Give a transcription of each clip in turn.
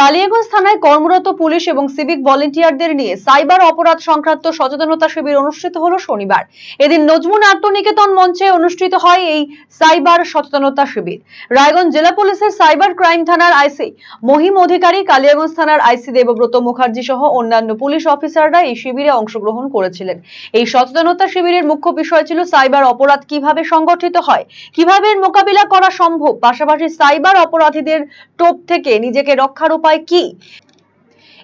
কালিয়াগঞ্জ থানায় কর্মরত পুলিশ এবং সিভিক ভলেন্টিয়ারদের নিয়ে সাইবার অপরাধ সংক্রান্ত সচেতনতা শিবির অনুষ্ঠিত হলো শনিবার। এদিন নজমুন আত্মনিকেতন মঞ্চে অনুষ্ঠিত হয় এই সাইবার সচেতনতা শিবির। রায়গঞ্জ জেলা পুলিশের সাইবার ক্রাইম থানার আইসি মহিম অধিকারী, কালিয়াগঞ্জ থানার আইসি দেবব্রত মুখার্জি সহ অন্যান্য পুলিশ অফিসাররা এই শিবিরে অংশগ্রহণ করেছিলেন। এই সচেতনতা শিবিরের মুখ্য বিষয় ছিল সাইবার অপরাধ কীভাবে সংগঠিত হয়, কীভাবে এর মোকাবিলা করা সম্ভব। পাশাপাশি সাইবার অপরাধীদের টোপ থেকে নিজেকে রক্ষার উপায় কি?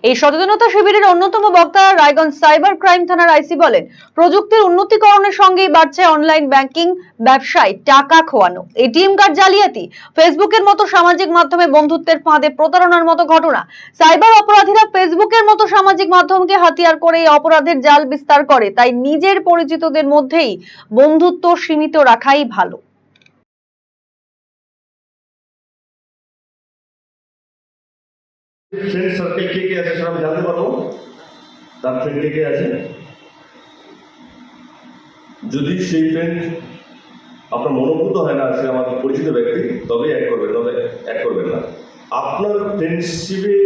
এই সচেতনতা শিবিরের অন্যতম বক্তা রায়গঞ্জ সাইবার ক্রাইম থানার আইসি বলেন, প্রযুক্তির উন্নতিকরণের সঙ্গেই বাড়ছে অনলাইন ব্যাংকিং, ব্যবসায় টাকা খোয়ানো। এটিএম কার্ড জালিয়াতি, ফেসবুকের মতো সামাজিক মাধ্যমে বন্ধুত্বের ফাঁদে প্রতারণার মতো ঘটনা। সাইবার অপরাধীরা ফেসবুকের মতো সামাজিক মাধ্যমকে হাতিয়ার করে এই অপরাধের জাল বিস্তার করে। তাই নিজের পরিচিতদের মধ্যেই বন্ধুত্ব সীমিত রাখাই ভালো। ফ্রেন্ড সার্কেল কে কে আছে সেটা আমি জানতে পারব। তার ফ্রেন্ড কে কে আছে? যদি সেই ফ্রেন্ড আপনার মনোভূত হয় না, সে আমার পরিচিত ব্যক্তি, তবেই অ্যাড করবেন তবে অ্যাড করবেন না। আপনার ফ্রেন্ডশিপে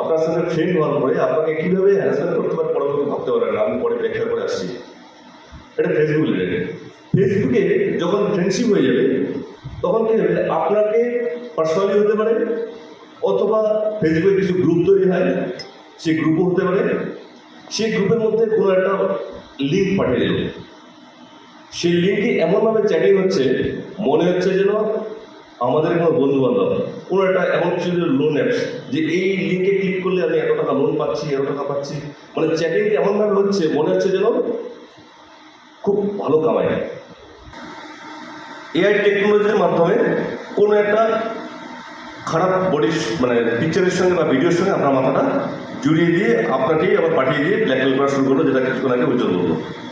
আপনার সঙ্গে ফ্রেন্ড হওয়ার পরে আপনাকে কীভাবে হ্যারাসমেন্ট করতে পারে পরবর্তী ভাবতে পারেন আমি পরে ব্যাখ্যা করে আসছি। এটা ফেসবুক রিলেটেড ফেসবুকে যখন ফ্রেন্ডশিপ হয়ে যাবে, তখন কী হবে? আপনাকে পার্সোনালি হতে পারে অথবা ফেসবুকে কিছু গ্রুপ তৈরি হয়, সেই গ্রুপও হতে পারে। সেই গ্রুপের মধ্যে কোনো একটা লিঙ্ক পাঠিয়ে দেবে সেই লিঙ্কে এমনভাবে চ্যাটিং হচ্ছে, মনে হচ্ছে যেন আমাদের কোনো বন্ধু বান্ধব কোনো একটা এমন কিছু লোন অ্যাপস যে এই লিঙ্কে ক্লিক করলে আমি এত টাকা লোন পাচ্ছি, এত টাকা পাচ্ছি। মানে চ্যাটিং এমনভাবে হচ্ছে, মনে হচ্ছে যেন খুব ভালো কামাই। এআই টেকনোলজির মাধ্যমে কোনো একটা খারাপ বডি মানে পিকচারের সঙ্গে বা ভিডিওর সঙ্গে আপনার মাথাটা জুড়িয়ে দিয়ে আপনাকেই আবার পাঠিয়ে দিয়ে ব্ল্যাকমেল করা শুরু করল, যেটা কিছুক্ষণ আগে উজ্জ্বল বলল